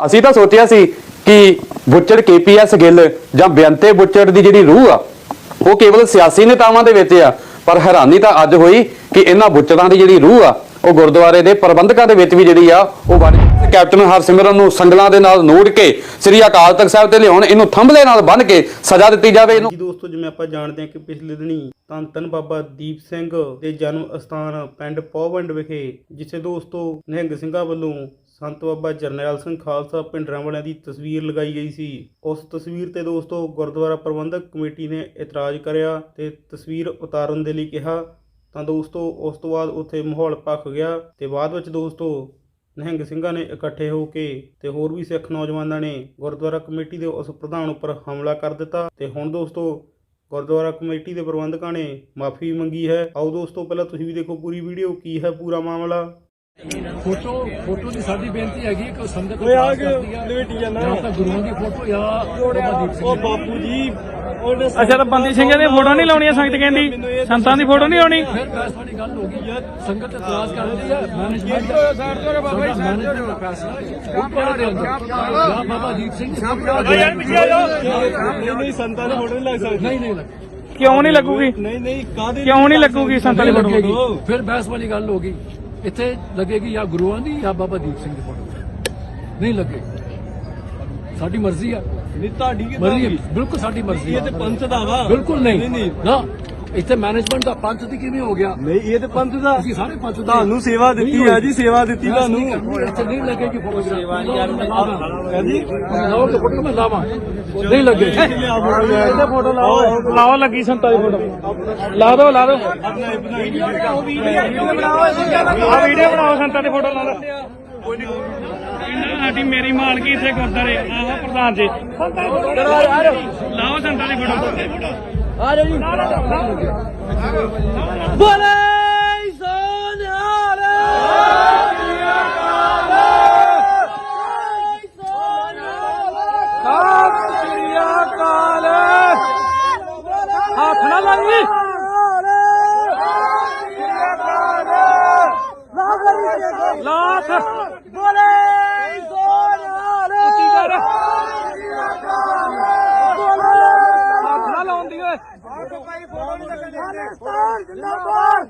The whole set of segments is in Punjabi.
ਅਸੀਂ ਤਾਂ ਸੋਚਿਆ ਸੀ ਕਿ ਬੁੱਚੜ ਕੇਪੀਐਸ ਗਿੱਲ ਜਾਂ ਬੇਅੰਤੇ ਬੁੱਚੜ ਦੀ ਜਿਹੜੀ ਰੂਹ ਆ, ਉਹ ਕੇਵਲ ਸਿਆਸੀ ਨੇਤਾਵਾਂ ਦੇ ਵਿੱਚ ਆ, ਪਰ ਹੈਰਾਨੀ ਤਾਂ ਅੱਜ ਹੋਈ ਕਿ ਇਹਨਾਂ ਬੁੱਚੜਾਂ ਦੀ ਜਿਹੜੀ ਰੂਹ ਆ, ਉਹ ਗੁਰਦੁਆਰੇ ਦੇ ਪ੍ਰਬੰਧਕਾਂ ਦੇ ਵਿੱਚ ਵੀ ਜਿਹੜੀ ਆ, ਉਹ ਬਣ ਕੈਪਟਨ ਹਰਸਿਮਰਨ ਨੂੰ ਸੰਗਲਾਂ ਦੇ ਨਾਲ ਨੂੜ ਕੇ ਸ੍ਰੀ ਅਕਾਲ ਤਖਤ ਸਾਹਿਬ ਤੇ ਲਿਆਉਣ, ਇਹਨੂੰ ਥੰਬਲੇ ਨਾਲ ਬੰਨ ਕੇ ਸਜ਼ਾ ਦਿੱਤੀ ਜਾਵੇ, ਇਹਨੂੰ ਜੀ ਦੋਸਤੋ, ਜਿਵੇਂ ਆਪਾਂ ਜਾਣਦੇ ਹਾਂ ਕਿ ਪਿਛਲੇ ਦਿਨੀ ਧੰਨ ਧੰਨ ਬਾਬਾ ਦੀਪ ਸਿੰਘ ਦੇ ਜਨਮ ਅਸਥਾਨ ਪਿੰਡ ਪੌਵੰਡ ਵਿਖੇ, ਜਿੱਥੇ ਦੋਸਤੋ ਨਿਹੰਗ ਸਿੰਘਾਂ ਵੱਲੋਂ ਸੰਤ ਬਾਬਾ ਜਰਨੈਲ ਸਿੰਘ ਖਾਲਸਾ ਪਿੰਡਰਾਂ ਵਾਲਿਆਂ ਦੀ ਤਸਵੀਰ ਲਗਾਈ ਗਈ ਸੀ। ਉਸ ਤਸਵੀਰ ਤੇ ਦੋਸਤੋ ਗੁਰਦੁਆਰਾ ਪ੍ਰਬੰਧਕ ਕਮੇਟੀ ਨੇ ਇਤਰਾਜ਼ ਕਰਿਆ ਤੇ ਤਸਵੀਰ ਉਤਾਰਨ ਦੇ ਲਈ ਕਿਹਾ। ਤਾਂ ਦੋਸਤੋ ਉਸ ਤੋਂ ਬਾਅਦ ਉੱਥੇ ਮਾਹੌਲ ਭਖ ਗਿਆ ਤੇ ਬਾਅਦ ਵਿੱਚ ਦੋਸਤੋ ਨਿਹੰਗ ਸਿੰਘਾਂ ਨੇ ਇਕੱਠੇ ਹੋ ਕੇ ਤੇ ਹੋਰ ਵੀ ਸਿੱਖ ਨੌਜਵਾਨਾਂ ਨੇ ਗੁਰਦੁਆਰਾ ਕਮੇਟੀ ਦੇ ਉਸ ਪ੍ਰਧਾਨ ਉੱਪਰ ਹਮਲਾ ਕਰ ਦਿੱਤਾ। ਤੇ ਹੁਣ ਦੋਸਤੋ ਗੁਰਦੁਆਰਾ ਕਮੇਟੀ ਦੇ ਪ੍ਰਬੰਧਕਾਂ ਨੇ ਮਾਫੀ ਮੰਗੀ ਹੈ। ਆਓ ਦੋਸਤੋ ਪਹਿਲਾਂ ਤੁਸੀਂ ਵੀ ਦੇਖੋ ਪੂਰੀ ਵੀਡੀਓ ਕੀ ਹੈ ਪੂਰਾ ਮਾਮਲਾ। ਫੋਟੋ ਫੋਟੋ ਦੀ ਸਾਡੀ ਬੇਨਤੀ ਹੈਗੀ ਕਿ ਉਹ ਸੰਗਤ ਓਏ ਆ ਕੇ। ਲਵੇਟੀ ਜਾਂਦਾ। ਜਾਂ ਤਾਂ ਗੁਰੂਆਂ ਦੀ ਫੋਟੋ ਜਾਂ ਬਾਬਾ ਦੀਪ ਸਿੰਘ ਉਹ। ਬਾਪੂ ਜੀ ਉਹਨੇ ਅੱਛਾ ਤਾਂ ਬੰਦੀ ਸਿੰਘਾਂ ਦੀ ਫੋਟੋ ਨਹੀਂ ਲਾਉਣੀ ਸੰਗਤ ਕਹਿੰਦੀ। ਸੰਤਾਂ ਦੀ ਫੋਟੋ ਨਹੀਂ ਲਾਉਣੀ। ਫਿਰ ਬਹਿਸ ਵਾਲੀ ਗੱਲ ਹੋ ਗਈ ਯਾਰ ਸੰਗਤ ਇਤਰਾਜ਼ ਕਰਦੀ ਹੈ। ਮੈਨੇਜਮੈਂਟ ਮੈਨੇਜਮੈਂਟ ਦਾ ਫੈਸਲਾ ਹੈ। ਉਹ ਕਿਹੜਾ ਦੇ ਅੰਦਰ ਜਾਂ। ਬਾਬਾ ਦੀਪ ਸਿੰਘ ਦੀ ਫੋਟੋ ਜਾਂ ਨਹੀਂ ਨਹੀਂ ਸੰਤਾਂ ਦੀ ਫੋਟੋ ਨਹੀਂ ਲੱਗ ਸਕਦੀ। ਨਹੀਂ ਨਹੀਂ ਲੱਗੀ ਕਿਉਂ ਨਹੀਂ ਲੱਗੂਗੀ? ਨਹੀਂ ਨਹੀਂ ਕਾਦੇ ਕਿਉਂ ਨਹੀਂ ਲੱਗੂਗੀ ਸੰਤਾਂ ਦੀ ਫੋਟੋ? ਫਿਰ ਬਹਿਸ ਵਾਲੀ ਗੱਲ ਹੋ ਗਈ। ਇੱਥੇ ਲੱਗੇਗੀ ਜਾਂ ਗੁਰੂਆਂ ਦੀ ਜਾਂ ਬਾਬਾ ਦੀਪ ਸਿੰਘ ਦੀ ਫੋਟੋ? ਨਹੀਂ ਲੱਗੇਗੀ ਸਾਡੀ ਮਰਜ਼ੀ ਆ। ਨਹੀਂ ਤੁਹਾਡੀ ਮਰਜ਼ੀ ਬਿਲਕੁਲ ਸਾਡੀ ਮਰਜ਼ੀ ਇਹ ਆ ਤੇ ਪੰਥ ਦਾ ਵਾ। ਬਿਲਕੁਲ ਨਹੀਂ ਨਹੀਂ। ਨਾ। ਇੱਥੇ ਮੈਨੇਜਮੈਂਟ ਦਾ ਪੰਥ ਦੀ ਕਿਵੇਂ ਹੋ ਗਿਆ? ਨਹੀਂ ਇਹ ਤੇ ਪੰਥ ਦਾ ਅਸੀਂ ਸਾਰੇ ਪੰਥ ਦੇ ਤੁਹਾਨੂੰ ਸੇਵਾ ਦਿੱਤੀ ਆ ਜੀ ਸੇਵਾ ਦਿੱਤੀ ਤੁਹਾਨੂੰ। ਇੱਥੇ ਨਹੀਂ ਲੱਗੇਗੀ ਫੋਟੋ ਸੇਵਾ ਯਾਰ ਮੈਂ ਕਹਿੰਦੀ ਲਾਓ ਫੋਟੋ ਮੈਂ ਲਾਵਾਂ। ਨਹੀਂ ਲੱਗੇ। ਇਹਦੇ ਫੋਟੋ ਲਾਓ। ਲਾਓ ਲੱਗੀ ਸੰਤਾਂ ਦੀ ਫੋਟੋ ਲਾ ਦਿਓ ਲਾ ਦਿਓ ਆ ਵੀਡੀਓ ਬਣਾਓ ਸੰਤਾਂ ਦੀ ਫੋਟੋ ਲਾ ਦਿਓ ਇਹਨਾਂ ਸਾਡੀ ਮੇਰੀ ਮਾਲਕੀ ਇੱਥੇ ਗੁਰਦਾਰੇ ਆਹ ਪ੍ਰਧਾਨ ਜੀ। ਲਾਓ ਸੰਤਾਂ ਦੀ। ਫੋਟੋ। ਹੱਥ ਪਾਕਿਸਤਾਨ ਜਿੰਦਾਬਾਦ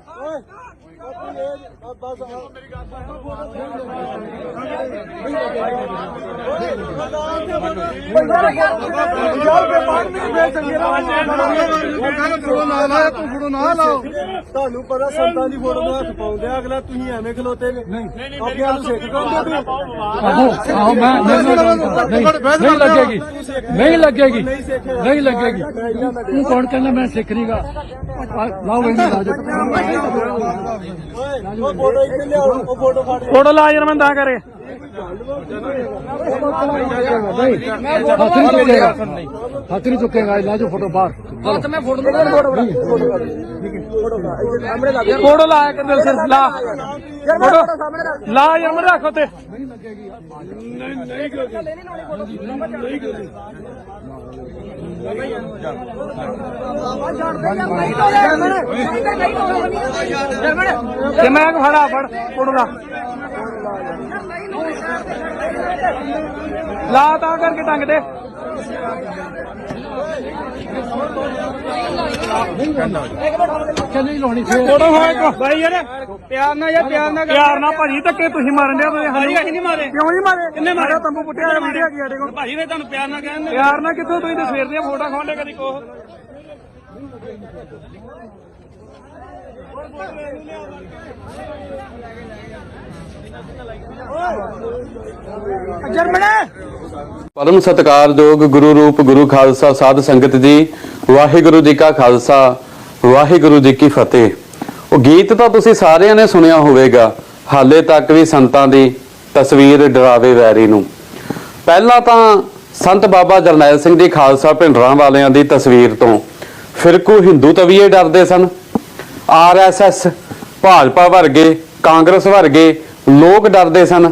ਤੁਹਾਨੂੰ ਪਤਾ ਸੰਤਾਂ ਦੀ ਫੋਟੋ ਨੂੰ ਹੱਥ ਪਾਉਂਦੇ ਆ ਅਗਲਾ ਤੁਸੀਂ ਐਵੇਂ ਖਲੋਤੇ ਨੇ ਆਪਿਆਂ ਨੂੰ ਸਿੱਖ ਕਹਿੰਦੇ ਆਹੋ ਆਹੋ ਮੈਂ ਨਹੀਂ ਨਹੀਂ ਲੱਗੇਗੀ ਨਹੀਂ ਲੱਗੇਗੀ ਨਹੀਂ ਲੱਗੇਗੀ ਤੂੰ ਕੌਣ ਕਹਿੰਦਾ ਮੈਂ ਸਿੱਖ ਨਹੀਂਗਾ ਲਾਓ ਇਹਨੂੰ ਉਹ ਫੋਟੋ ਇੱਥੇ ਲਿਆਓ ਉਹ ਫੋਟੋ ਫੜ ਫੋਟੋ ਲਾ ਯਾਰ ਮੈਂ ਤਾਂ ਕਰੇ। ਹੱਥ ਨਹੀਂ ਚੁੱਕੇਗਾ ਹੱਥ ਨਹੀਂ ਚੁੱਕੇਗਾ ਲਾ ਜੋ ਫੋਟੋ ਬਾਹਰ ਹੱਥ ਮੈਂ ਫੋਟੋ ਫੋਟੋ ਲਾ ਕੇ ਦਿਲ ਸਿਰ ਲਾ ਫੋਟੋ ਲਾ ਯਾਰ ਮੈਂ ਰੱਖੋ ਤੇ ਤੇ ਮੈਂ ਫੜਾ ਫੜ ਫੋਟੋ ਲਾ ਲਾ ਤਾਂ ਕਰਕੇ ਟੰਗ ਦੇ। ਕਿ ਨਹੀਂ ਲਾਉਣੀ ਫੇਰ ਫੋਟੋ ਹੋਏ ਕੋ ਬਾਈ ਯਾਰ ਪਿਆਰ ਨਾਲ ਯਾਰ ਪਿਆਰ ਨਾਲ ਪਿਆਰ ਨਾਲ ਭਾਜੀ ਧੱਕੇ ਤੁਸੀਂ ਮਾਰਨ ਦੇ ਤੁਸੀਂ ਅਸੀਂ ਨਹੀਂ ਮਾਰੇ। ਕਿਉਂ ਨਹੀਂ ਮਾਰੇ? ਕਿੰਨੇ ਮਾਰੇ? ਤੰਬੂ ਪੁੱਟਿਆ ਹੋਇਆ ਵੀਡੀਓ ਕੀ ਸਾਡੇ ਕੋਲ ਭਾਜੀ ਨੇ ਤੁਹਾਨੂੰ ਪਿਆਰ ਨਾਲ ਕਹਿੰਦੇ ਪਿਆਰ ਨਾਲ ਕਿੱਥੋਂ ਤੁਸੀਂ ਤੇ ਸਵੇਰ ਦੀਆਂ ਫੋਟੋ ਖਾਉਂਦੇ ਕਦੀ ਕੋਹ? ਪਰਮ ਸਤਿਕਾਰਯੋਗ ਗੁਰੂ ਰੂਪ ਗੁਰੂ ਖਾਲਸਾ ਸਾਧ ਸੰਗਤ ਜੀ, ਵਾਹਿਗੁਰੂ ਜੀ ਕਾ ਖਾਲਸਾ, ਵਾਹਿਗੁਰੂ ਜੀ ਕੀ ਫਤਿਹ। ਉਹ ਗੀਤ ਤਾਂ ਤੁਸੀਂ ਸਾਰਿਆਂ ਨੇ ਸੁਣਿਆ ਹੋਵੇਗਾ, ਹਾਲੇ ਤੱਕ ਵੀ ਸੰਤਾਂ ਦੀ ਤਸਵੀਰ ਡਰਾਵੇ ਵੈਰੀ ਨੂੰ। ਪਹਿਲਾਂ ਤਾਂ ਸੰਤ ਬਾਬਾ ਜਰਨੈਲ ਸਿੰਘ ਜੀ ਖਾਲਸਾ ਭਿੰਡਰਾਂ ਵਾਲਿਆਂ ਦੀ ਤਸਵੀਰ ਤੋਂ ਫਿਰਕੂ ਹਿੰਦੂ ਤਵੀਏ ਡਰਦੇ ਸਨ। ਆਰਐਸਐਸ ਭਾਜਪਾ ਵਰਗੇ, ਕਾਂਗਰਸ ਵਰਗੇ ਲੋਕ ਡਰਦੇ ਸਨ।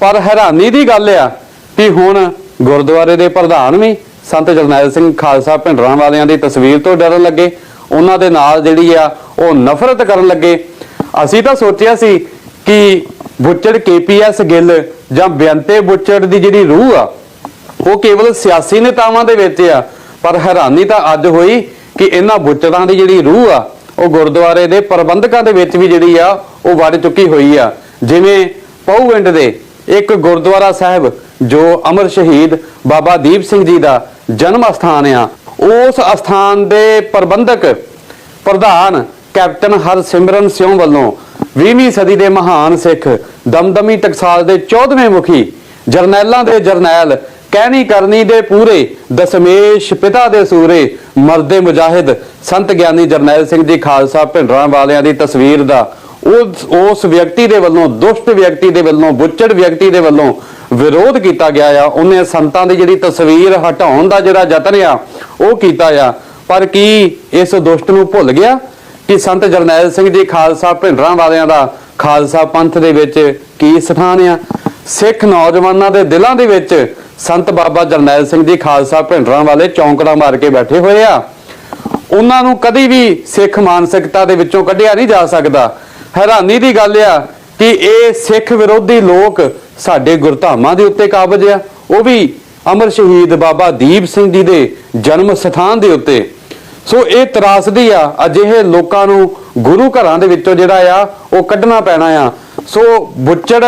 ਪਰ ਹੈਰਾਨੀ ਦੀ ਗੱਲ ਆ ਕਿ ਹੁਣ ਗੁਰਦੁਆਰੇ ਦੇ ਪ੍ਰਧਾਨ ਵੀ ਸੰਤ ਜਰਨੈਲ ਸਿੰਘ ਖਾਲਸਾ ਭਿੰਡਰਾਂ ਵਾਲਿਆਂ ਦੀ ਤਸਵੀਰ ਤੋਂ ਡਰਨ ਲੱਗੇ। ਉਹਨਾਂ ਦੇ ਨਾਲ ਜਿਹੜੀ ਆ, ਉਹ ਨਫ਼ਰਤ ਕਰਨ ਲੱਗੇ। ਅਸੀਂ ਤਾਂ ਸੋਚਿਆ ਸੀ ਕਿ ਬੁੱਚੜ ਕੇਪੀਐਸ ਗਿੱਲ ਜਾਂ ਬੇਅੰਤੇ ਬੁੱਚੜ ਦੀ ਜਿਹੜੀ ਰੂਹ ਆ, ਉਹ ਕੇਵਲ ਸਿਆਸੀ ਨੇਤਾਵਾਂ ਦੇ ਵਿੱਚ ਆ। ਪਰ ਹੈਰਾਨੀ ਤਾਂ ਅੱਜ ਹੋਈ ਕਿ ਇਹਨਾਂ ਬੁੱਚੜਾਂ ਦੀ ਜਿਹੜੀ ਰੂਹ ਆ, ਉਹ ਗੁਰਦੁਆਰੇ ਦੇ ਪ੍ਰਬੰਧਕਾਂ ਦੇ ਵਿੱਚ ਵੀ ਜਿਹੜੀ ਆ, ਉਹ ਵੜ ਚੁੱਕੀ ਹੋਈ ਆ। ਜਿਵੇਂ ਪਉਵਿੰਡ ਦੇ ਇੱਕ ਗੁਰਦੁਆਰਾ ਸਾਹਿਬ, ਜੋ ਅਮਰ ਸ਼ਹੀਦ ਬਾਬਾ ਦੀਪ ਸਿੰਘ ਜੀ ਦਾ ਜਨਮ ਸਥਾਨ ਆ, ਉਸ ਅਸਥਾਨ ਦੇ ਪ੍ਰਬੰਧਕ ਪ੍ਰਧਾਨ ਕੈਪਟਨ ਹਰਸਿਮਰਨ ਸਿੰਘ ਵੱਲੋਂ 20ਵੀਂ ਸਦੀ ਦੇ ਮਹਾਨ ਸਿੱਖ ਦਮਦਮੀ ਟਕਸਾਲ ਦੇ 14ਵੇਂ ਮੁਖੀ ਜਰਨੈਲਾਂ ਦੇ ਜਰਨੈਲ ਕਹਿਣੀ ਕਰਨੀ ਦੇ ਪੂਰੇ ਦਸ਼ਮੇਸ਼ ਪਿਤਾ ਦੇ ਸੂਰੇ ਮਰਦੇ ਮੁਜਾਹਿਦ ਸੰਤ ਗਿਆਨੀ ਜਰਨੈਲ ਸਿੰਘ ਜੀ ਖਾਲਸਾ ਭਿੰਡਰਾਂ ਵਾਲਿਆਂ ਦੀ ਤਸਵੀਰ ਦਾ ਉਸ ਉਸ ਵਿਅਕਤੀ ਦੇ ਵੱਲੋਂ, ਦੁਸ਼ਟ ਵਿਅਕਤੀ ਦੇ ਵੱਲੋਂ, ਬੁੱਚੜ ਵਿਅਕਤੀ ਦੇ ਵੱਲੋਂ ਵਿਰੋਧ ਕੀਤਾ ਗਿਆ ਆ। ਉਹਨੇ ਸੰਤਾਂ ਦੀ ਜਿਹੜੀ ਤਸਵੀਰ ਹਟਾਉਣ ਦਾ ਜਿਹੜਾ ਯਤਨ ਆ, ਉਹ ਕੀਤਾ ਆ। ਪਰ ਕੀ ਇਸ ਦੁਸ਼ਟ ਨੂੰ ਭੁੱਲ ਗਿਆ ਕਿ ਸੰਤ ਜਰਨੈਲ ਸਿੰਘ ਜੀ, ਖਾਲਸਾ ਭਿੰਡਰਾਂ ਵਾਲਿਆਂ ਦਾ ਖਾਲਸਾ ਪੰਥ ਦੇ ਵਿੱਚ ਕੀ ਸਥਾਨ ਆ? ਸਿੱਖ ਨੌਜਵਾਨਾਂ ਦੇ ਦਿਲਾਂ ਦੇ ਵਿੱਚ ਸੰਤ ਬਾਬਾ ਜਰਨੈਲ ਸਿੰਘ ਜੀ, ਖਾਲਸਾ ਭਿੰਡਰਾਂ ਵਾਲੇ ਚੌਂਕੜਾ ਮਾਰ ਕੇ ਬੈਠੇ ਹੋਏ ਆ। ਉਹਨਾਂ ਨੂੰ ਕਦੀ ਵੀ ਸਿੱਖ ਮਾਨਸਿਕਤਾ ਦੇ ਵਿੱਚੋਂ ਕੱਢਿਆ ਨਹੀਂ ਜਾ ਸਕਦਾ। ਹੈਰਾਨੀ ਦੀ ਗੱਲ ਆ ਕਿ ਇਹ ਸਿੱਖ ਵਿਰੋਧੀ ਲੋਕ ਸਾਡੇ ਗੁਰਧਾਮਾਂ ਦੇ ਉੱਤੇ ਕਾਬਜ ਆ। ਉਹ ਵੀ ਅਮਰ ਸ਼ਹੀਦ ਬਾਬਾ ਦੀਪ ਸਿੰਘ ਜੀ ਦੇ ਜਨਮ ਸਥਾਨ ਦੇ ਉੱਤੇ। ਸੋ ਇਹ ਤਰਾਸਦੀ ਆ, ਅਜਿਹੇ ਲੋਕਾਂ ਨੂੰ ਗੁਰੂ ਘਰਾਂ ਦੇ ਵਿੱਚੋਂ ਜਿਹੜਾ ਆ, ਉਹ ਕੱਢਣਾ ਪੈਣਾ ਆ। ਸੋ ਬੁੱਚੜ,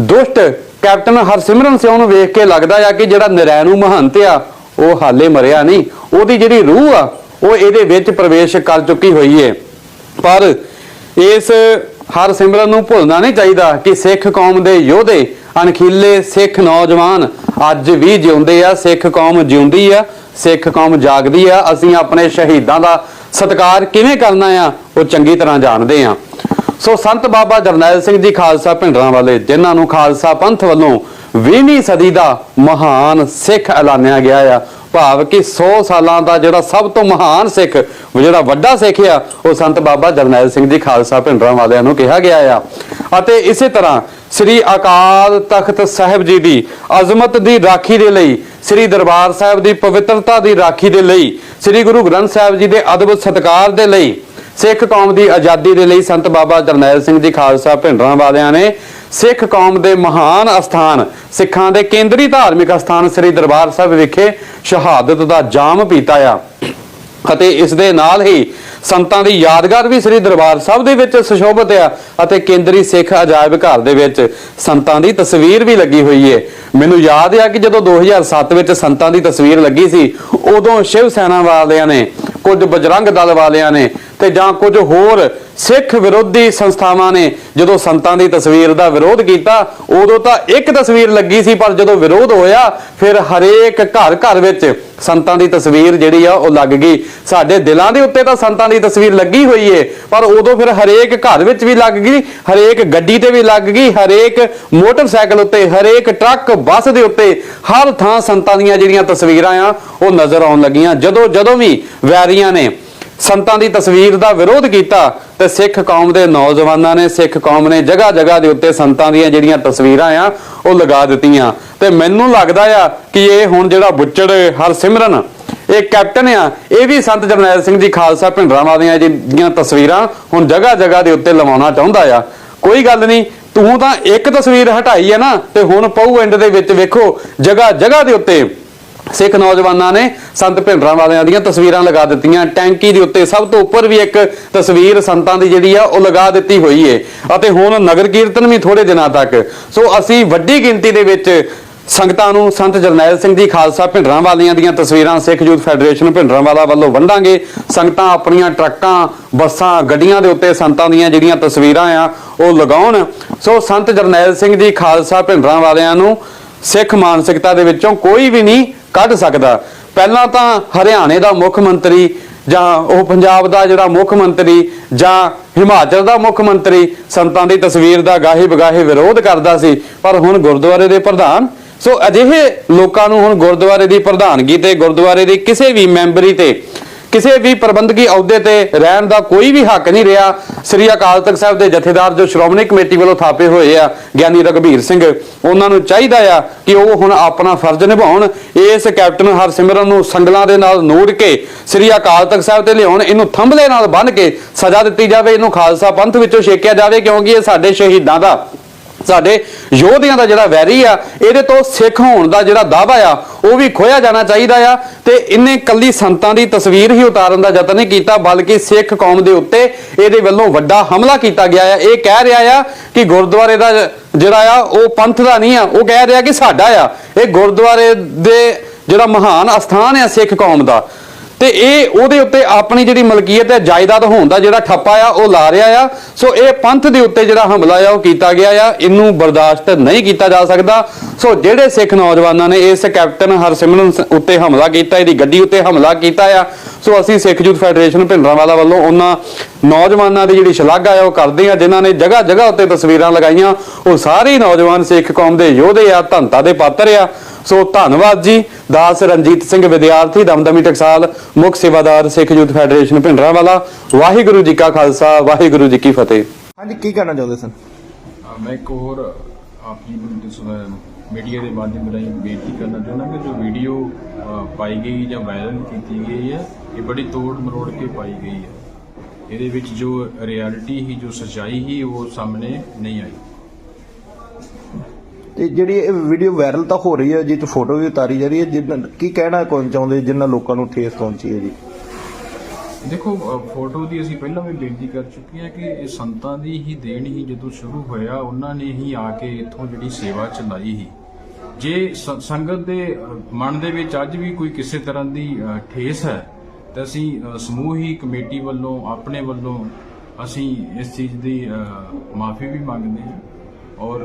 ਦੁਸ਼ਟ ਕੈਪਟਨ ਹਰਸਿਮਰਨ ਸਿੰਘ ਨੂੰ ਵੇਖ ਕੇ ਲੱਗਦਾ ਆ ਕਿ ਜਿਹੜਾ ਨਰੈਣੂ ਮਹੰਤ ਆ, ਉਹ ਹਾਲੇ ਮਰਿਆ ਨਹੀਂ। ਉਹਦੀ ਜਿਹੜੀ ਰੂਹ ਆ, ਉਹ ਇਹਦੇ ਵਿੱਚ ਪ੍ਰਵੇਸ਼ ਕਰ ਚੁੱਕੀ ਹੋਈ ਏ। ਪਰ ਇਸ ਹਰ ਸਿਮਰਨ ਨੂੰ ਭੁੱਲਣਾ ਨਹੀਂ ਚਾਹੀਦਾ ਕਿ ਸਿੱਖ ਕੌਮ ਦੇ ਯੋਧੇ, ਅਣਖੀਲੇ ਸਿੱਖ ਨੌਜਵਾਨ ਅੱਜ ਵੀ ਜਿਉਂਦੇ ਆ, ਸਿੱਖ ਕੌਮ ਜਿਉਂਦੀ ਆ, ਸਿੱਖ ਕੌਮ ਜਾਗਦੀ ਆ। ਅਸੀਂ ਆਪਣੇ ਸ਼ਹੀਦਾਂ ਦਾ ਸਤਿਕਾਰ ਕਿਵੇਂ ਕਰਨਾ ਆ, ਉਹ ਚੰਗੀ ਤਰ੍ਹਾਂ ਜਾਣਦੇ ਆ। ਸੋ ਸੰਤ ਬਾਬਾ ਜਰਨੈਲ ਸਿੰਘ ਜੀ ਖਾਲਸਾ ਭਿੰਡਰਾਂ ਵਾਲੇ, ਜਿਨ੍ਹਾਂ ਨੂੰ ਖਾਲਸਾ ਪੰਥ ਵੱਲੋਂ 20ਵੀਂ ਸਦੀ ਦਾ ਮਹਾਨ ਸਿੱਖ ਐਲਾਨਿਆ ਗਿਆ ਆ ਭਾਵ ਕਿ 100 ਸਾਲਾਂ ਦਾ ਜਿਹੜਾ ਸਭ ਤੋਂ ਮਹਾਨ ਸਿੱਖ ਜਿਹੜਾ ਵੱਡਾ ਸਿੱਖ ਆ, ਉਹ ਸੰਤ ਬਾਬਾ ਜਰਨੈਲ ਸਿੰਘ ਜੀ ਖਾਲਸਾ ਭਿੰਡਰਾਂ ਵਾਲਿਆਂ ਨੂੰ ਕਿਹਾ ਗਿਆ ਆ। ਅਤੇ ਇਸੇ ਤਰ੍ਹਾਂ ਸ੍ਰੀ ਅਕਾਲ ਤਖਤ ਸਾਹਿਬ ਜੀ ਦੀ ਅਜ਼ਮਤ ਦੀ ਰਾਖੀ ਦੇ ਲਈ, ਸ੍ਰੀ ਦਰਬਾਰ ਸਾਹਿਬ ਦੀ ਪਵਿੱਤਰਤਾ ਦੀ ਰਾਖੀ ਦੇ ਲਈ, ਸ੍ਰੀ ਗੁਰੂ ਗ੍ਰੰਥ ਸਾਹਿਬ ਜੀ ਦੇ ਅਦਬ ਸਤਕਾਰ ਦੇ ਲਈ, ਸਿੱਖ ਕੌਮ ਦੀ ਆਜ਼ਾਦੀ ਦੇ ਲਈ ਸੰਤ ਬਾਬਾ ਜਰਨੈਲ ਸਿੰਘ ਜੀ ਖਾਲਸਾ ਭਿੰਡਰਾਂ ਵਾਲਿਆਂ ਨੇ ਸਿੱਖ ਕੌਮ ਦੇ ਮਹਾਨ ਅਸਥਾਨ, ਸਿੱਖਾਂ ਦੇ ਕੇਂਦਰੀ ਧਾਰਮਿਕ ਅਸਥਾਨ ਸ੍ਰੀ ਦਰਬਾਰ ਸਾਹਿਬ ਵਿਖੇ ਸ਼ਹਾਦਤ ਦਾ ਜਾਮ ਪੀਤਾ ਆ। ਅਤੇ ਇਸ ਦੇ ਨਾਲ ਹੀ ਸੰਤਾਂ ਦੀ ਯਾਦਗਾਰ ਵੀ ਸ੍ਰੀ ਦਰਬਾਰ ਸਾਹਿਬ ਦੇ ਵਿੱਚ ਸੁਸ਼ੋਭਿਤ ਆ ਅਤੇ ਕੇਂਦਰੀ ਸਿੱਖ ਅਜਾਇਬ ਘਰ ਦੇ ਵਿੱਚ ਸੰਤਾਂ ਦੀ ਤਸਵੀਰ ਵੀ ਲੱਗੀ ਹੋਈ ਏ। ਮੈਨੂੰ ਯਾਦ ਆ ਕਿ ਜਦੋਂ 2007 ਵਿੱਚ ਸੰਤਾਂ ਦੀ ਤਸਵੀਰ ਲੱਗੀ ਸੀ, ਉਦੋਂ ਸ਼ਿਵ ਸੈਨਾ ਵਾਲਿਆਂ ਨੇ, ਕੁਝ ਬਜਰੰਗ ਦਲ ਵਾਲਿਆਂ ਨੇ ਤੇ ਜਾਂ ਕੁਝ ਹੋਰ ਸਿੱਖ ਵਿਰੋਧੀ ਸੰਸਥਾਵਾਂ ਨੇ ਜਦੋਂ ਸੰਤਾਂ ਦੀ ਤਸਵੀਰ ਦਾ ਵਿਰੋਧ ਕੀਤਾ, ਉਦੋਂ ਤਾਂ ਇੱਕ ਤਸਵੀਰ ਲੱਗੀ ਸੀ, ਪਰ ਜਦੋਂ ਵਿਰੋਧ ਹੋਇਆ, ਫਿਰ ਹਰੇਕ ਘਰ ਘਰ ਵਿੱਚ ਸੰਤਾਂ ਦੀ ਤਸਵੀਰ ਜਿਹੜੀ ਆ, ਉਹ ਲੱਗ ਗਈ। ਸਾਡੇ ਦਿਲਾਂ ਦੇ ਉੱਤੇ ਤਾਂ ਸੰਤਾਂ ਦੀ ਤਸਵੀਰ ਲੱਗੀ ਹੋਈ ਏ, ਪਰ ਉਦੋਂ ਫਿਰ ਹਰੇਕ ਘਰ ਵਿੱਚ ਵੀ ਲੱਗ ਗਈ, ਹਰੇਕ ਗੱਡੀ ਤੇ ਵੀ ਲੱਗ ਗਈ, ਹਰੇਕ ਮੋਟਰਸਾਈਕਲ ਉੱਤੇ, ਹਰੇਕ ਟਰੱਕ, ਬੱਸ ਦੇ ਉੱਤੇ, ਹਰ ਥਾਂ ਸੰਤਾਂ ਦੀਆਂ ਜਿਹੜੀਆਂ ਤਸਵੀਰਾਂ ਆ, ਉਹ ਨਜ਼ਰ ਆਉਣ ਲੱਗੀਆਂ। ਜਦੋਂ ਜਦੋਂ ਵੀ ਵੈਰੀਆਂ ਨੇ ਸੰਤਾਂ ਦੀ ਤਸਵੀਰ ਦਾ ਵਿਰੋਧ ਕੀਤਾ ਤੇ ਸਿੱਖ ਕੌਮ ਦੇ ਨੌਜਵਾਨਾਂ ਨੇ, ਸਿੱਖ ਕੌਮ ਨੇ ਜਗ੍ਹਾ ਜਗ੍ਹਾ ਦੇ ਉੱਤੇ ਸੰਤਾਂ ਦੀਆਂ ਜਿਹੜੀਆਂ ਤਸਵੀਰਾਂ ਆ, ਉਹ ਲਗਾ ਦਿੱਤੀਆਂ। ਤੇ ਮੈਨੂੰ ਲੱਗਦਾ ਆ ਕਿ ਇਹ ਹੁਣ ਜਿਹੜਾ ਬੁੱਚੜ ਹਰਸਿਮਰਨ, ਇਹ ਕੈਪਟਨ ਆ, ਇਹ ਵੀ ਸੰਤ ਜਰਨੈਲ ਸਿੰਘ ਜੀ ਖਾਲਸਾ ਭਿੰਡਰਾਂ ਵਾਲੀਆਂ ਜਿਹੜੀਆਂ ਤਸਵੀਰਾਂ ਹੁਣ ਜਗ੍ਹਾ ਜਗ੍ਹਾ ਦੇ ਉੱਤੇ ਲਵਾਉਣਾ ਚਾਹੁੰਦਾ ਆ। ਕੋਈ ਗੱਲ ਨਹੀਂ, ਤੂੰ ਤਾਂ ਇੱਕ ਤਸਵੀਰ ਹਟਾਈ ਹੈ ਨਾ, ਤੇ ਹੁਣ ਪਊ ਐਂਡ ਦੇ ਵਿੱਚ ਵੇਖੋ ਜਗ੍ਹਾ ਜਗ੍ਹਾ ਦੇ ਉੱਤੇ ਸਿੱਖ ਨੌਜਵਾਨਾਂ ਨੇ ਸੰਤ ਭਿੰਡਰਾਂ ਵਾਲਿਆਂ ਦੀਆਂ ਤਸਵੀਰਾਂ ਲਗਾ ਦਿੱਤੀਆਂ। ਟੈਂਕੀ ਦੇ ਉੱਤੇ ਸਭ ਤੋਂ ਉੱਪਰ ਵੀ ਇੱਕ ਤਸਵੀਰ ਸੰਤਾਂ ਦੀ ਜਿਹੜੀ ਆ, ਉਹ ਲਗਾ ਦਿੱਤੀ ਹੋਈ ਏ। ਅਤੇ ਹੁਣ ਨਗਰ ਕੀਰਤਨ ਵੀ ਥੋੜੇ ਦਿਨਾਂ ਤੱਕ। ਸੋ ਅਸੀਂ ਵੱਡੀ ਗਿਣਤੀ ਦੇ ਵਿੱਚ ਸੰਗਤਾਂ ਨੂੰ ਸੰਤ ਜਰਨੈਲ ਸਿੰਘ ਜੀ, ਖਾਲਸਾ ਭਿੰਡਰਾਂ ਵਾਲਿਆਂ ਦੀਆਂ ਤਸਵੀਰਾਂ, ਸਿੱਖ ਯੂਥ ਫੈਡਰੇਸ਼ਨ ਭਿੰਡਰਾਂ ਵਾਲਾ ਵੱਲੋਂ ਵੰਡਾਂਗੇ। ਸੰਗਤਾਂ ਆਪਣੀਆਂ ਟਰੱਕਾਂ, ਬੱਸਾਂ, ਗੱਡੀਆਂ ਦੇ ਉੱਤੇ ਸੰਤਾਂ ਦੀਆਂ ਜਿਹੜੀਆਂ ਤਸਵੀਰਾਂ ਆ, ਉਹ ਲਗਾਉਣ। ਸੋ ਸੰਤ ਜਰਨੈਲ ਸਿੰਘ ਜੀ, ਖਾਲਸਾ ਭਿੰਡਰਾਂ ਵਾਲਿਆਂ ਨੂੰ ਸਿੱਖ ਮਾਨਸਿਕਤਾ ਦੇ ਵਿੱਚੋਂ ਕੋਈ ਵੀ ਨਹੀਂ ਕੱਢ ਸਕਦਾ। ਪਹਿਲਾਂ ਤਾਂ ਹਰਿਆਣੇ ਦਾ ਮੁੱਖ ਮੰਤਰੀ ਜਾਂ ਉਹ ਪੰਜਾਬ ਦਾ ਜਿਹੜਾ ਮੁੱਖ ਮੰਤਰੀ ਜਾਂ ਹਿਮਾਚਲ ਦਾ ਮੁੱਖ ਮੰਤਰੀ ਸੰਤਾਂ ਦੀ ਤਸਵੀਰ ਦਾ ਗਾਹੇ ਬਗਾਹੇ ਵਿਰੋਧ ਕਰਦਾ ਸੀ, ਪਰ ਹੁਣ ਗੁਰਦੁਆਰੇ ਦੇ ਪ੍ਰਧਾਨ। ਸੋ ਅਜਿਹੇ ਲੋਕਾਂ ਨੂੰ ਹੁਣ ਗੁਰਦੁਆਰੇ ਦੀ ਪ੍ਰਧਾਨਗੀ ਤੇ ਗੁਰਦੁਆਰੇ ਦੀ ਕਿਸੇ ਵੀ ਮੈਂਬਰੀ ਤੇ ਕਿਸੇ ਵੀ ਪ੍ਰਬੰਧਕੀ ਅਹੁਦੇ ਤੇ ਰਹਿਣ ਦਾ ਕੋਈ ਵੀ ਹੱਕ ਨਹੀਂ ਰਿਹਾ। ਸ੍ਰੀ ਅਕਾਲ ਤਖਤ ਸਾਹਿਬ ਦੇ ਜਥੇਦਾਰ ਜੋ ਸ਼੍ਰੋਮਣੀ ਕਮੇਟੀ ਵੱਲੋਂ ਥਾਪੇ ਹੋਏ ਆ, ਗਿਆਨੀ ਰਗਵੀਰ ਸਿੰਘ, ਉਹਨਾਂ ਨੂੰ ਚਾਹੀਦਾ ਆ ਕਿ ਉਹ ਹੁਣ ਆਪਣਾ ਫਰਜ਼ ਨਿਭਾਉਣ। ਇਸ ਕੈਪਟਨ ਹਰਸਿਮਰਨ ਨੂੰ ਸੰਗਲਾਂ ਦੇ ਨਾਲ ਨੂੜ ਕੇ ਸ੍ਰੀ ਅਕਾਲ ਤਖਤ ਸਾਹਿਬ ਤੇ ਲਿਆਉਣ, ਇਹਨੂੰ ਥੰਬਲੇ ਨਾਲ ਬੰਨ੍ਹ ਕੇ ਸਜ਼ਾ ਦਿੱਤੀ ਜਾਵੇ। ਇਹਨੂੰ ਖਾਲਸਾ ਪੰਥ ਵਿੱਚੋਂ ਛੇਕਿਆ ਜਾਵੇ, ਕਿਉਂਕਿ ਇਹ ਸਾਡੇ ਸ਼ਹੀਦਾਂ ਦਾ ਸਾਡੇ ਯੋਧਿਆਂ ਦਾ ਜਿਹੜਾ ਵੈਰੀ ਆ, ਇਹਦੇ ਤੋਂ ਸਿੱਖ ਹੋਣ ਦਾ ਜਿਹੜਾ ਦਾਵਾ ਆ, ਉਹ ਵੀ ਖੋਇਆ ਜਾਣਾ ਚਾਹੀਦਾ ਆ। ਤੇ ਇਹਨੇ ਕੱਲੀ ਸੰਤਾਂ ਦੀ ਤਸਵੀਰ ਹੀ ਉਤਾਰਨ ਦਾ ਯਤਨ ਨਹੀਂ ਕੀਤਾ, ਬਲਕਿ ਸਿੱਖ ਕੌਮ ਦੇ ਉੱਤੇ ਇਹਦੇ ਵੱਲੋਂ ਵੱਡਾ ਹਮਲਾ ਕੀਤਾ ਗਿਆ ਆ। ਇਹ ਕਹਿ ਰਿਹਾ ਆ ਕਿ ਗੁਰਦੁਆਰੇ ਦਾ ਜਿਹੜਾ ਆ, ਉਹ ਪੰਥ ਦਾ ਨਹੀਂ ਆ, ਉਹ ਕਹਿ ਰਿਹਾ ਕਿ ਸਾਡਾ ਆ। ਇਹ ਗੁਰਦੁਆਰੇ ਦੇ ਜਿਹੜਾ ਮਹਾਨ ਅਸਥਾਨ ਆ ਸਿੱਖ ਕੌਮ ਦਾ ਤੇ ਇਹ ਉਹਦੇ ਉੱਤੇ ਆਪਣੀ ਜਿਹੜੀ ਮਲਕੀਅਤ ਹੈ, ਜਾਇਦਾਦ ਹੋਣ ਦਾ ਜਿਹੜਾ ਠੱਪਾ ਆ, ਉਹ ਲਾ ਰਿਹਾ ਆ। ਸੋ ਇਹ ਪੰਥ ਦੇ ਉੱਤੇ ਜਿਹੜਾ ਹਮਲਾ ਆ, ਉਹ ਕੀਤਾ ਗਿਆ ਆ। ਇਹਨੂੰ ਬਰਦਾਸ਼ਤ ਨਹੀਂ ਕੀਤਾ ਜਾ ਸਕਦਾ। ਸੋ ਜਿਹੜੇ ਸਿੱਖ ਨੌਜਵਾਨਾਂ ਨੇ ਇਸ ਕੈਪਟਨ ਹਰਸਿਮਰਨ ਉੱਤੇ ਹਮਲਾ ਕੀਤਾ, ਇਹਦੀ ਗੱਡੀ ਉੱਤੇ ਹਮਲਾ ਕੀਤਾ ਆ। ਸੋ ਅਸੀਂ ਸਿੱਖ ਯੂਥ ਫੈਡਰੇਸ਼ਨ ਭਿੰਡਰਾਂਵਾਲਾ ਵੱਲੋਂ ਉਹਨਾਂ ਨੌਜਵਾਨਾਂ ਦੀ ਜਿਹੜੀ ਸ਼ਲਾਘਾ ਆ, ਉਹ ਕਰਦੇ ਆ, ਜਿਨ੍ਹਾਂ ਨੇ ਜਗ੍ਹਾ ਜਗ੍ਹਾ ਉੱਤੇ ਤਸਵੀਰਾਂ ਲਗਾਈਆਂ। ਉਹ ਸਾਰੇ ਨੌਜਵਾਨ ਸਿੱਖ ਕੌਮ ਦੇ ਯੋਧੇ ਆ ਧੰਤਾ ਦੇ ਪਾਤਰ ਆ। ਸੋ ਧੰਨਵਾਦ ਜੀ। ਦਾਸ ਰਣਜੀਤ ਸਿੰਘ ਵਿਦਿਆਰਥੀ ਦਮਦਮੀ ਟਕਸਾਲ ਮੁੱਖ ਸੇਵਾਦਾਰ ਸਿੱਖ ਯੂਥ ਫੈਡਰੇਸ਼ਨ ਭਿੰਡਰਾਂਵਾਲਾ ਵਾਹਿਗੁਰੂ ਜੀ ਕਾ ਖਾਲਸਾ ਵਾਹਿਗੁਰੂ ਜੀ ਕੀ ਫਤਿਹ। ਹਾਂਜੀ ਕੀ ਕਹਿਣਾ ਚਾਹੁੰਦੇ ਸਨ? ਮੈਂ ਇੱਕ ਹੋਰ ਆਪਣੀ ਮੀਡੀਆ ਦੇ ਮਾਧਿਅਮ ਰਾਹੀਂ ਬੇਨਤੀ ਕਰਨਾ ਚਾਹੁੰਦਾ ਕਿ ਜੋ ਵੀਡੀਓ ਪਾਈ ਗਈ ਜਾਂ ਵਾਇਰਲ ਕੀਤੀ ਗਈ ਹੈ ਇਹ ਬੜੀ ਤੋੜ ਮਰੋੜ ਕੇ ਪਾਈ ਗਈ ਹੈ। ਇਹਦੇ ਵਿੱਚ ਜੋ ਰਿਐਲਿਟੀ ਹੀ ਜੋ ਸੱਚਾਈ ਹੀ ਉਹ ਸਾਹਮਣੇ ਨਹੀਂ ਆਈ। ਤੇ ਜਿਹੜੀ ਇਹ ਵੀਡੀਓ ਵਾਇਰਲ ਤਾਂ ਹੋ ਰਹੀ ਹੈ ਜੀ ਤੇ ਫੋਟੋ ਵੀ ਉਤਾਰੀ ਜਾ ਰਹੀ ਹੈ ਜਿੰਨਾ ਕੀ ਕਹਿਣਾ ਕੌਣ ਚਾਹੁੰਦੇ ਜਿੰਨਾ ਲੋਕਾਂ ਨੂੰ ਠੇਸ ਪਹੁੰਚੀ ਹੈ ਜੀ? ਦੇਖੋ ਫੋਟੋ ਦੀ ਅਸੀਂ ਪਹਿਲਾਂ ਵੀ ਬੇਨਤੀ ਕਰ ਚੁੱਕੇ ਹਾਂ ਕਿ ਇਹ ਸੰਤਾਂ ਦੀ ਹੀ ਦੇਣ ਹੀ ਜਦੋਂ ਸ਼ੁਰੂ ਹੋਇਆ ਉਹਨਾਂ ਨੇ ਹੀ ਆ ਕੇ ਇੱਥੋਂ ਜਿਹੜੀ ਸੇਵਾ ਚਲਾਈ ਹੀ ਜੇ ਸੰਗਤ ਦੇ ਮਨ ਦੇ ਵਿੱਚ ਅੱਜ ਵੀ ਕੋਈ ਕਿਸੇ ਤਰ੍ਹਾਂ ਦੀ ਠੇਸ ਹੈ ਤਾਂ ਅਸੀਂ ਅ, ਸਮੂਹੀ ਕਮੇਟੀ ਵੱਲੋਂ ਆਪਣੇ ਵੱਲੋਂ ਅਸੀਂ ਇਸ ਚੀਜ਼ ਦੀ ਮਾਫੀ ਵੀ ਮੰਗਦੇ ਹਾਂ। ਔਰ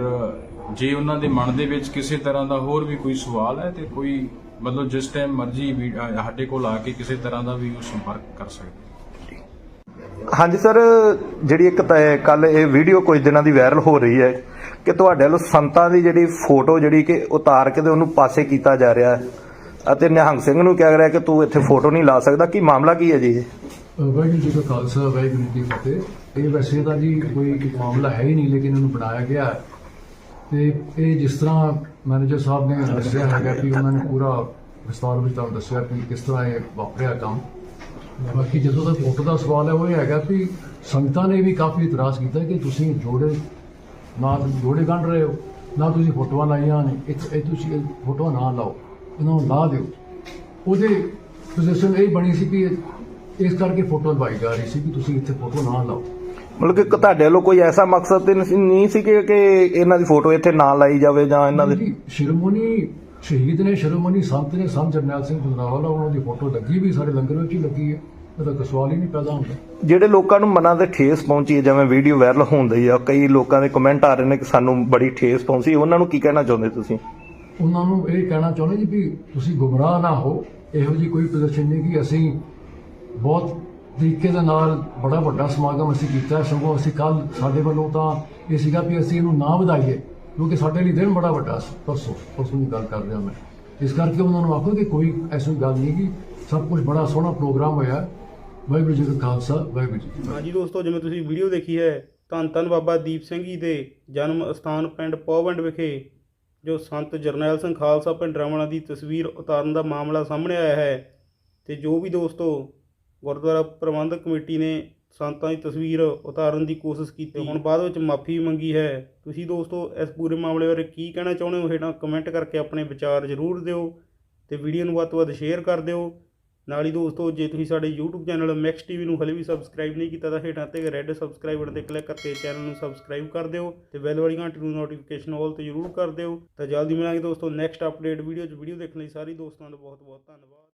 ਜੇ ਉਹਨਾਂ ਦੇ ਮਨ ਦੇ ਵਿੱਚ ਕਿਸੇ ਤਰ੍ਹਾਂ ਦਾ ਹੋਰ ਵੀ ਕੋਈ ਸਵਾਲ ਹੈ ਤੇ ਕੋਈ ਮਤਲਬ ਜਿਸ ਟਾਈਮ ਮਰਜ਼ੀ ਸਾਡੇ ਕੋਲ ਆ ਕੇ ਕਿਸੇ ਤਰ੍ਹਾਂ ਦਾ ਵੀ ਉਹ ਸੰਪਰਕ ਕਰ ਸਕਦੇ ਹਾਂਜੀ ਸਰ ਜਿਹੜੀ ਇੱਕ ਕੱਲ ਇਹ ਵੀਡੀਓ ਕੁਝ ਦਿਨਾਂ ਦੀ ਵਾਇਰਲ ਹੋ ਰਹੀ ਹੈ ਕਿ ਤੁਹਾਡੇ ਵੱਲੋਂ ਸੰਤਾਂ ਦੀ ਜਿਹੜੀ ਫੋਟੋ ਜਿਹੜੀ ਕਿ ਉਤਾਰ ਕੇ ਤੇ ਉਹਨੂੰ ਪਾਸੇ ਕੀਤਾ ਜਾ ਰਿਹਾ ਹੈ। ਅਤੇ ਨਿਹੰਗ ਸਿੰਘ ਨੂੰ ਕਿਹਾ ਰਿਹਾ ਕਿ ਤੂੰ ਇੱਥੇ ਫੋਟੋ ਨਹੀਂ ਲਾ ਸਕਦਾ। ਕੀ ਮਾਮਲਾ ਕੀ ਹੈ ਜੀ ਇਹ? ਵਾਹਿਗੁਰੂ ਜੀ ਕਾ ਖਾਲਸਾ ਵਾਹਿਗੁਰੂ ਜੀ ਕੀ ਫਤਿਹ। ਇਹ ਵੈਸੇ ਤਾਂ ਜੀ ਕੋਈ ਮਾਮਲਾ ਹੈ ਹੀ ਨਹੀਂ ਲੇਕਿਨ ਇਹਨੂੰ ਬਣਾਇਆ ਗਿਆ ਹੈ। ਤੇ ਇਹ ਜਿਸ ਤਰ੍ਹਾਂ ਮੈਨੇਜਰ ਸਾਹਿਬ ਨੇ ਦੱਸਿਆ ਹੈਗਾ ਕਿ ਉਹਨਾਂ ਨੇ ਪੂਰਾ ਵਿਸਤਾਰ ਵਿੱਚ ਤੁਹਾਨੂੰ ਦੱਸਿਆ ਕਿ ਕਿਸ ਤਰ੍ਹਾਂ ਇਹ ਵਾਪਰਿਆ ਕੰਮ। ਬਾਕੀ ਜਦੋਂ ਤੱਕ ਫੋਟੋ ਦਾ ਸਵਾਲ ਹੈ ਉਹ ਇਹ ਹੈਗਾ ਕਿ ਸੰਗਤਾਂ ਨੇ ਵੀ ਕਾਫੀ ਇਤਰਾਜ਼ ਕੀਤਾ ਕਿ ਤੁਸੀਂ ਜੋੜੇ ਨਾ ਜੋੜੇ ਗੰਢ ਰਹੇ ਹੋ ਨਾ ਤੁਸੀਂ ਫੋਟੋਆਂ ਲਾਈਆਂ ਨੇ ਇਹ ਤੁਸੀਂ ਫੋਟੋਆਂ ਨਾ ਲਾਓ ਇਹਨਾਂ ਨੂੰ ਲਾ ਦਿਓ। ਉਹਦੇ ਪੋਜੀਸ਼ਨ ਇਹ ਬਣੀ ਸੀ ਕਿ ਇਸ ਕਰਕੇ ਫੋਟੋ ਲਵਾਈ ਜਾ ਰਹੀ ਸੀ ਕਿ ਤੁਸੀਂ ਇੱਥੇ ਫੋਟੋ ਨਾ ਲਾਓ। ਮਤਲਬ ਕਿ ਤੁਹਾਡੇ ਵੱਲੋਂ ਕੋਈ ਐਸਾ ਮਕਸਦ ਤੇ ਨਹੀਂ ਸੀ ਕਿ ਕਿ ਇਹਨਾਂ ਦੀ ਫੋਟੋ ਇੱਥੇ ਨਾ ਲਾਈ ਜਾਵੇ ਜਾਂ ਇਹਨਾਂ ਦੇ ਜੀ, ਸ਼ਿਰੋਮਣੀ ਸ਼ਹੀਦ ਨੇ ਸ਼ਿਰੋਮਣੀ ਸੰਤ ਨੇ ਸੰਤ ਜਰਨੈਲ ਸਿੰਘ ਗੁਜਰਾਵਾਲਾ ਉਹਨਾਂ ਦੀ ਫੋਟੋ ਲੱਗੀ ਵੀ ਸਾਡੇ ਲੰਗਰ ਵਿੱਚ ਹੀ ਲੱਗੀ ਹੈ। ਇਹਦਾ ਕੋਈ ਸਵਾਲ ਹੀ ਨਹੀਂ ਪੈਦਾ ਹੁੰਦਾ। ਜਿਹੜੇ ਲੋਕਾਂ ਨੂੰ ਮਨਾਂ ਤੇ ਠੇਸ ਪਹੁੰਚੀ ਹੈ ਜਿਵੇਂ ਵੀਡੀਓ ਵਾਇਰਲ ਹੁੰਦੀ ਆ ਕਈ ਲੋਕਾਂ ਦੇ ਕਮੈਂਟ ਆ ਰਹੇ ਨੇ ਕਿ ਸਾਨੂੰ ਬੜੀ ਠੇਸ ਪਹੁੰਚੀ ਉਹਨਾਂ ਨੂੰ ਕੀ ਕਹਿਣਾ ਚਾਹੁੰਦੇ ਤੁਸੀਂ? ਉਹਨਾਂ ਨੂੰ ਇਹ ਕਹਿਣਾ ਚਾਹੁੰਦੇ ਜੀ ਵੀ ਤੁਸੀਂ ਗੁੰਮਰਾਹ ਨਾ ਹੋ। ਇਹੋ ਜੀ ਕੋਈ ਪੋਜੀਸ਼ਨ ਨਹੀਂ ਕਿ ਅਸੀਂ ਬਹੁਤ ਤਰੀਕੇ ਦੇ ਨਾਲ ਬੜਾ ਵੱਡਾ ਸਮਾਗਮ ਅਸੀਂ ਕੀਤਾ, ਸਗੋਂ ਅਸੀਂ ਕੱਲ ਸਾਡੇ ਵੱਲੋਂ ਤਾਂ ਇਹ ਸੀਗਾ ਵੀ ਅਸੀਂ ਇਹਨੂੰ ਨਾ ਵਧਾਈਏ, ਕਿਉਂਕਿ ਸਾਡੇ ਲਈ ਦਿਨ ਬੜਾ ਵੱਡਾ ਸੀ। ਪਰਸੋਂ ਪਰਸੋਂ ਦੀ ਗੱਲ ਕਰ ਰਿਹਾ ਮੈਂ। ਇਸ ਕਰਕੇ ਉਹਨਾਂ ਨੂੰ ਆਖੋ ਕਿ ਕੋਈ ਐਸੀ ਗੱਲ ਨਹੀਂ ਕਿ ਸਭ ਕੁਝ ਬੜਾ ਸੋਹਣਾ ਪ੍ਰੋਗਰਾਮ ਹੋਇਆ। ਵਾਹਿਗੁਰੂ ਜੀ ਕਾ ਖਾਲਸਾ, ਵਾਹਿਗੁਰੂ ਜੀ ਹਾਂਜੀ ਦੋਸਤੋ, ਜਿਵੇਂ ਤੁਸੀਂ ਵੀਡੀਓ ਦੇਖੀ ਹੈ, ਧੰਨ ਧੰਨ ਬਾਬਾ ਦੀਪ ਸਿੰਘ ਜੀ ਦੇ ਜਨਮ ਸਥਾਨ ਪਿੰਡ ਪੌਵੰਡ ਵਿਖੇ, ਜੋ ਸੰਤ ਜਰਨੈਲ ਸਿੰਘ ਖਾਲਸਾ ਪਿੰਡਰਾਵਾਲਾ ਦੀ ਤਸਵੀਰ ਉਤਾਰਨ ਦਾ ਮਾਮਲਾ ਸਾਹਮਣੇ ਆਇਆ ਹੈ। ਤੇ ਜੋ ਵੀ ਦੋਸਤੋ ਗੁਰਦੁਆਰਾ ਪ੍ਰਬੰਧਕ ਕਮੇਟੀ ਨੇ ਸੰਤਾਂ ਦੀ ਤਸਵੀਰ ਉਤਾਰਨ ਦੀ ਕੋਸ਼ਿਸ਼ ਕੀਤੀ। ਹੁਣ ਬਾਅਦ ਵਿੱਚ ਮਾਫੀ ਮੰਗੀ ਹੈ। ਤੁਸੀਂ ਦੋਸਤੋ, ਇਸ ਪੂਰੇ ਮਾਮਲੇ ਬਾਰੇ ਕੀ ਕਹਿਣਾ ਚਾਹੁੰਦੇ ਹੋ? ਹੇਠਾਂ ਕਮੈਂਟ ਕਰਕੇ ਆਪਣੇ ਵਿਚਾਰ ਜ਼ਰੂਰ ਦਿਓ ਤੇ ਵੀਡੀਓ ਨੂੰ ਵੱਧ ਤੋਂ ਵੱਧ ਸ਼ੇਅਰ ਕਰ ਦਿਓ। ਨਾਲ ਹੀ ਦੋਸਤੋ, ਜੇ ਤੁਸੀਂ ਸਾਡੇ YouTube ਚੈਨਲ ਮੈਕਸ ਟੀਵੀ ਨੂੰ ਹਲੇ ਵੀ ਸਬਸਕ੍ਰਾਈਬ ਨਹੀਂ ਕੀਤਾ ਤਾਂ ਹੇਠਾਂ ਤੇ ਰੈੱਡ ਸਬਸਕ੍ਰਾਈਬ ਬਟਨ ਤੇ ਕਲਿੱਕ ਕਰਕੇ ਚੈਨਲ ਨੂੰ ਸਬਸਕ੍ਰਾਈਬ ਕਰ ਦਿਓ ਤੇ ਬੈਲ ਵਾਲੀ ਘੰਟੀ ਨੂੰ ਨੋਟੀਫਿਕੇਸ਼ਨ ਆਲ ਤੇ ਜ਼ਰੂਰ ਕਰ ਦਿਓ। ਤਾਂ ਜਲਦੀ ਮਿਲਾਂਗੇ ਦੋਸਤੋ ਨੈਕਸਟ ਅਪਡੇਟ ਵੀਡੀਓ 'ਚ। ਵੀਡੀਓ ਦੇਖਣ ਲਈ ਸਾਰੇ ਦੋਸਤਾਂ ਦਾ ਬਹੁਤ ਬਹੁਤ ਧੰਨਵਾਦ।